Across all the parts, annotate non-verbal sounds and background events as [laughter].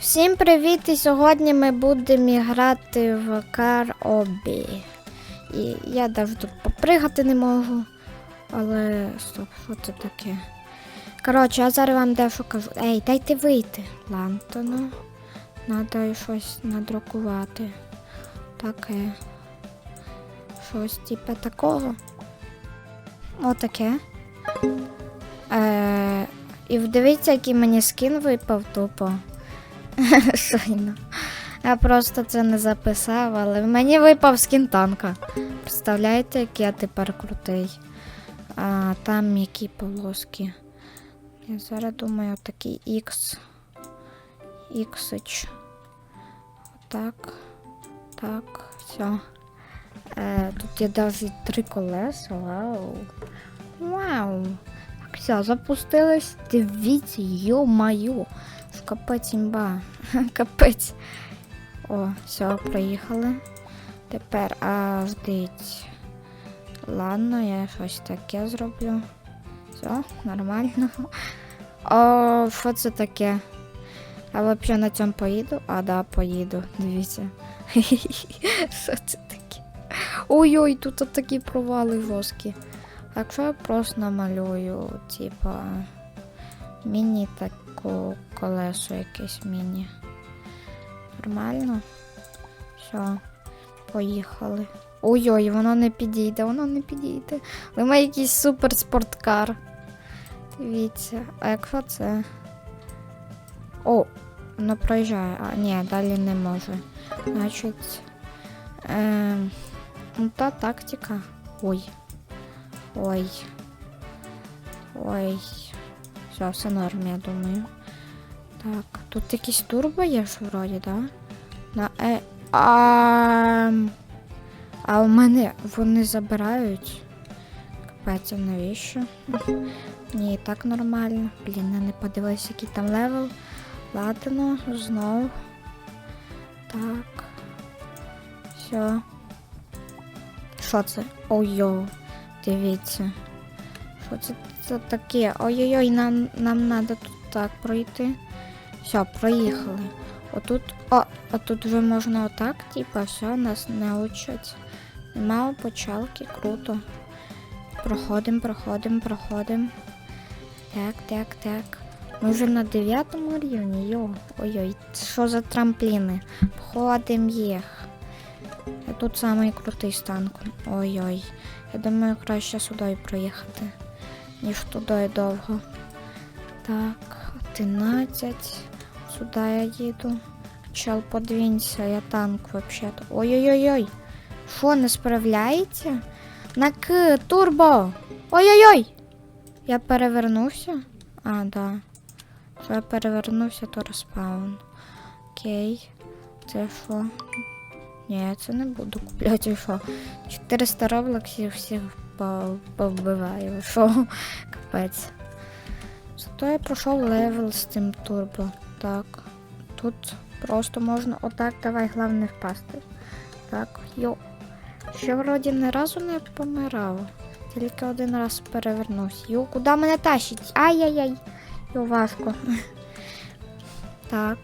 Всім привіт! І сьогодні ми будемо грати в Obby. І я навіть тут попригати не можу. Але стоп, що це таке? Коротше, я зараз вам дещо кажу. Ей, дайте вийти. Лантону. Надо щось надрукувати. Таке. Щось типу такого. Отаке. Е, і вдивіться, який мені скін випав тупо. [laughs] Шайно. Я просто це не записав, але мені випав скін танка. Представляєте, який я тепер крутий. А там які полоски. Я зараз думаю, такий X. X. Так. Так, все. Е, тут є навіть три колеса. Вау. Вау. Так, все, запустились. Дивіться, йо-майо. Капець імба. [laughs] Капець. О, все, проїхали. Тепер, а ждіть. Ладно, я щось таке зроблю. Все, нормально. [laughs] О, що це таке? Я взагалі на цьому поїду? А, да, поїду. Дивіться. [laughs] Що це таке? Ой-ой, тут такі провали жорсткі. А Якщо я просто намалюю, типа, міні таку колесо якесь міні. Нормально? Все, поїхали. Ой-ой, воно не підійде, воно не підійде. Ви маєте якийсь супер спорткар. Дивіться, а якщо це. О, воно проїжджає. А, ні, далі не може. Значить. Ем, ну та тактика. Ой. Ой. Ой. Все, все норм, я думаю. Так, тут якийсь турбо є ж вроді, да? На е. А, а у мене вони забирають. Капець, навіщо? Ні, і так нормально. Блін, я не подивилась, який там левел. Ладно, знов. Так. Все. Що це? Ой-йоу. Дивіться. Що це, це таке? Ой-ой-ой, нам, нам треба тут так пройти. Все, проїхали. Отут, о, а тут вже можна отак, типа, все, нас не учать. Нема почалки, круто. Проходимо, проходимо, проходимо. Так, так, так. Ми вже на дев'ятому рівні, йо. Ой-ой, що за трампліни? Входимо їх. Я тут самий крутий з танком. Ой-ой. Я думаю, краще сюди проїхати, ніж туди довго. Так, 11. Сюди я їду. Чел, подвінься, я танк взагалі. Ой-ой-ой-ой. Що, не справляється? На К, турбо! Ой-ой-ой! Я перевернувся? А, да. Що я перевернувся, то розпаун. Окей. Це що? Ні, це не буду купляти, що. 400 роблоксів всіх повбиваю. Що? [laughs] Капець. Зато я пройшов левел з цим турбо. Так. Тут просто можна отак, давай, головне впасти. Так, йо. Ще вроді ні разу не помирав. Тільки один раз перевернувся. Йо, куди мене тащить? Ай-яй-яй. Йо, важко. [laughs] Так.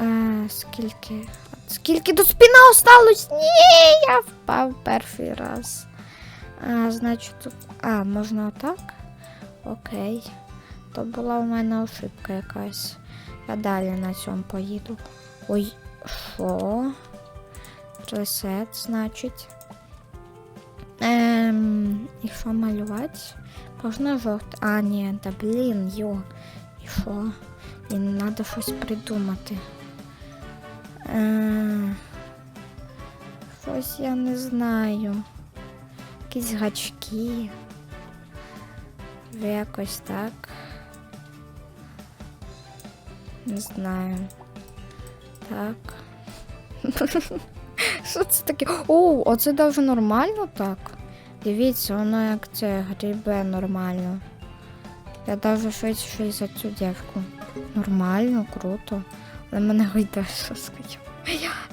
Е, скільки? Скільки тут спіна осталось? Ні, я впав перший раз. А, значить, тут. А, можна отак? Окей. То була у мене ошибка якась. Я далі на цьому поїду. Ой, що? Ресет, значить. Ем, і що малювати? Можна жовте. А, ні, та блін, йо. І що? Блін, треба щось придумати. Е, щось я не знаю. Якісь гачки. Якось так. Не знаю. Так. [laughs] Що це таке? О, оце даже нормально так. Дивіться, воно як це грібе нормально. Я даже швидше за цю дівку. Нормально, круто. Але мене [laughs] гайда скажу.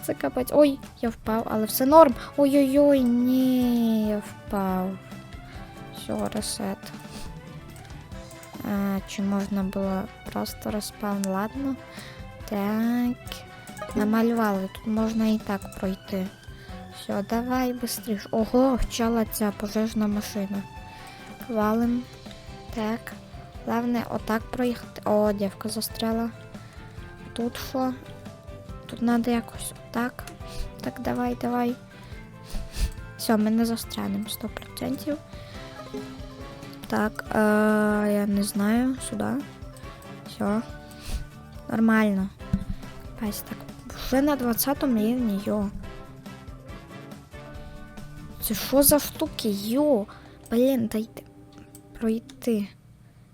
Це капець. Ой, я впав, але все норм. Ой-ой-ой, ні, я впав. Все, ресет. А, чи можна було просто розпаун? Ладно. Так. Намалювали, тут можна і так пройти. Все, давай быстріш. Ого, вчала ця пожежна машина. Валим. Так. Головне, отак проїхати. О, дівка застряла. Тут що? Тут треба якось отак. Так, давай, давай. Все, ми не застрянемо 100%. Так, е, я не знаю, сюди. Все. Нормально. Пась, так. Вже на 20 рівні, йо. Це що за штуки, йо? Блін, дайте пройти.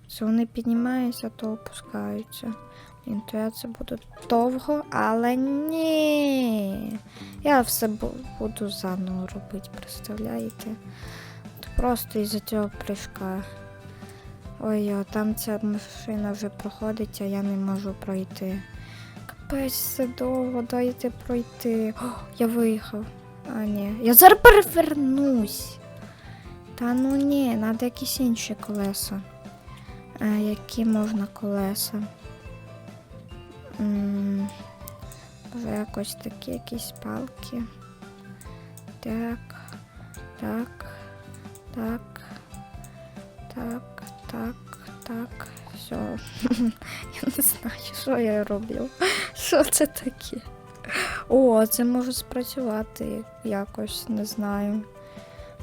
Це вони піднімаються, то опускаються. Блін, то я це буду довго, але ні. Я все буду заново робити, представляєте? То просто із-за цього прыжка. Ой, там ця машина вже проходить, а я не можу пройти. Капець, це довго, дайте пройти. О, я виїхав. А, ні. Я зараз перевернусь. Та ну ні, треба якісь інші колеса. А, які можна колеса? Може якось такі якісь палки. Так, так, так, так, так, так. Все. [laughs] Я не знаю, що я роблю. Що це таке? О, це може спрацювати якось, не знаю.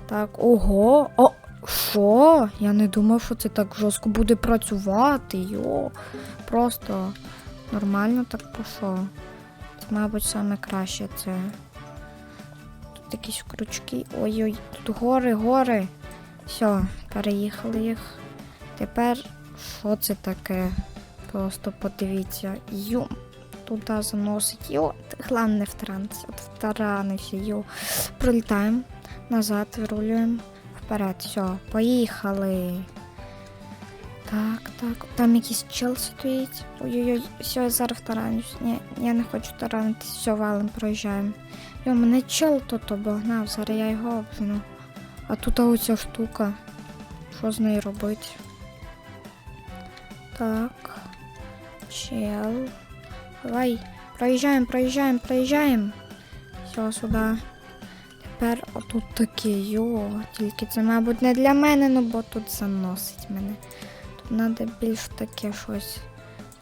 Так, ого. О, що? Я не думав, що це так жорстко буде працювати. Йо. Просто нормально так пішло. Це, мабуть, саме краще це. Тут якісь крючки. Ой-ой, тут гори, гори. Все, переїхали їх. Тепер що це таке? Просто подивіться. Йо, туди заносить. Йо, головне не втаранитися. От втаранився, йо. Пролітаємо назад, вирулюємо вперед. Все, поїхали. Так, так. Там якийсь чел стоїть. Ой-ой-ой, все, я зараз таранюсь. Ні, я не хочу таранитись. Все, валим, проїжджаємо. Йо, мене чел тут обогнав, зараз я його обжену. А тут оця штука. Що з нею робити? Так. Чел. Давай. Проїжджаємо, проїжджаємо, проїжджаємо. Все, сюди. Тепер отут таке, йо. Тільки це, мабуть, не для мене, ну бо тут заносить мене. Треба більш таке щось.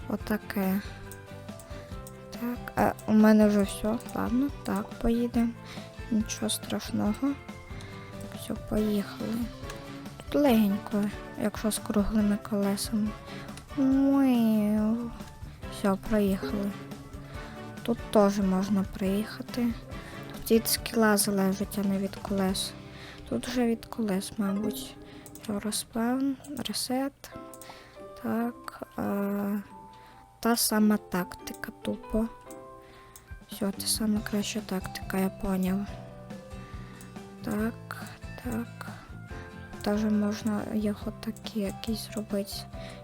Отаке. Так, а у мене вже все. Ладно, так, поїдемо. Нічого страшного. Все, поїхали. Тут легенько, якщо з круглими колесами. Ой. Все, проїхали. Тут теж можна приїхати. Тут від скіла залежить, а не від колес. Тут вже від колес, мабуть. Все, розпевн, ресет. Так. А, та сама тактика тупо. Все, це сама краща тактика, я поняв. Так, так. Теж можна його такі якісь зробити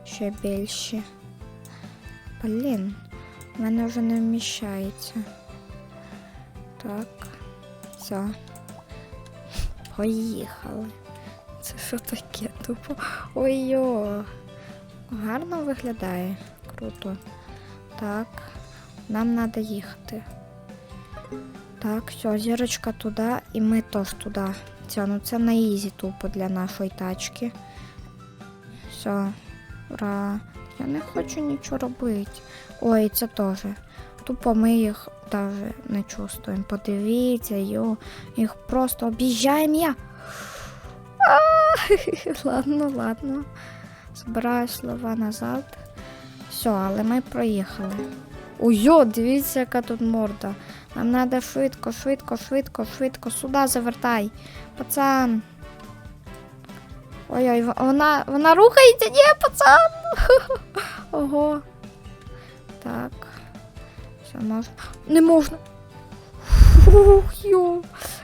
ще більші. Блін, в мене вже не вміщається. Так, все. Поїхали. Це [laughs] що таке тупо? Ой-йо. Гарно виглядає. Круто. Так, нам треба їхати. Так, все, зірочка туди, і ми теж туди. Все, ну це на ізі тупо для нашої тачки. Все, ура. Я не хочу нічого робити. Ой, це теж. Тупо ми їх навіть не чувствуємо. Подивіться, йо, їх просто об'їжджаємо я. [laughs] Ладно, ладно. Збираю слова назад. Все, але ми проїхали. Ой, дивіться, яка тут морда. Нам треба швидко, швидко, швидко, швидко. Сюди завертай. Пацан. Ой-ой, вона, вона рухається, ні, пацан. [laughs] Ого. Так. Все, можна. Не можна. Фух, йо,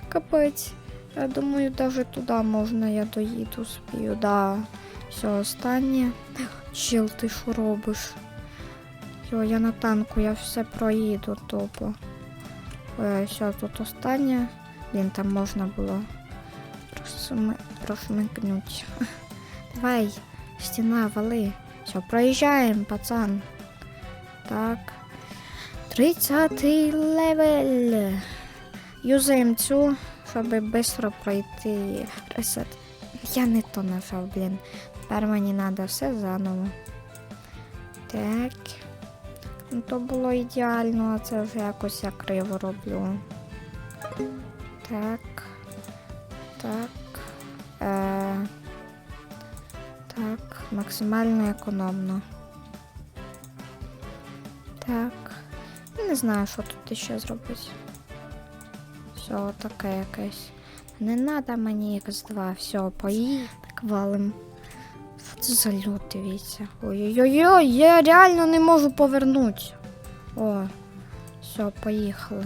капець. Я думаю, навіть туди можна, я доїду спію. Да. Все, останнє. Чил, ти що робиш? Йо, я на танку, я все проїду тупо. Ой, все, тут останнє. Блін, там можна було прошмикнуть. [laughs] Давай, стіна, вали. Все, проїжджаємо, пацан. Так. 30 левель. Юзаємо цю, щоб швидко пройти. Я не то нажав, блін. Тепер мені треба все заново. Так. Ну, то було ідеально, а це вже якось я криво роблю. Так. Так. Е, так, максимально економно. Так. Не знаю, що тут ще зробити. Все, таке якесь. Не треба мені X2, все, поїдь. Так валим. Що це за лід, дивіться? Ой-ой-ой, я реально не можу повернути. О, все, поїхали.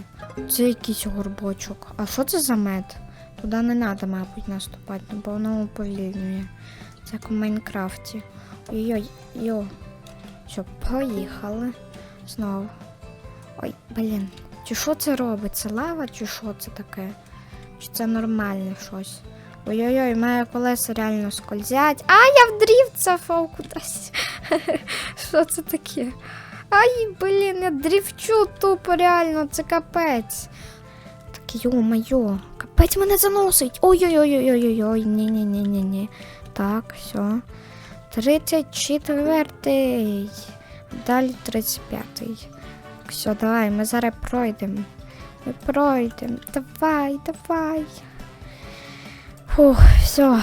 Це якийсь горбочок. А що це за мед? Туди не треба, мабуть, наступати, бо воно уповільнює. Це як у Майнкрафті. Ой-ой, йо. Все, поїхали. Знову. Ой, блін. Чи що це робить? Це лава, чи що це таке? Чи це нормальне щось? Ой-ой-ой, моє колеса реально скользять. А, я в дріфт зафав кудись. [laughs] Що це таке? Ай, блін, я дріфчу тупо, реально, це капець. Так йо-моє, капець мене заносить. Ой-ой-ой-ой-ой-ой, ні-ні-ні-ні-ні. Так, все. 34-й. Далі 35-й. Все, давай, ми зараз пройдемо. Ми пройдемо. Давай, давай. Фух, все.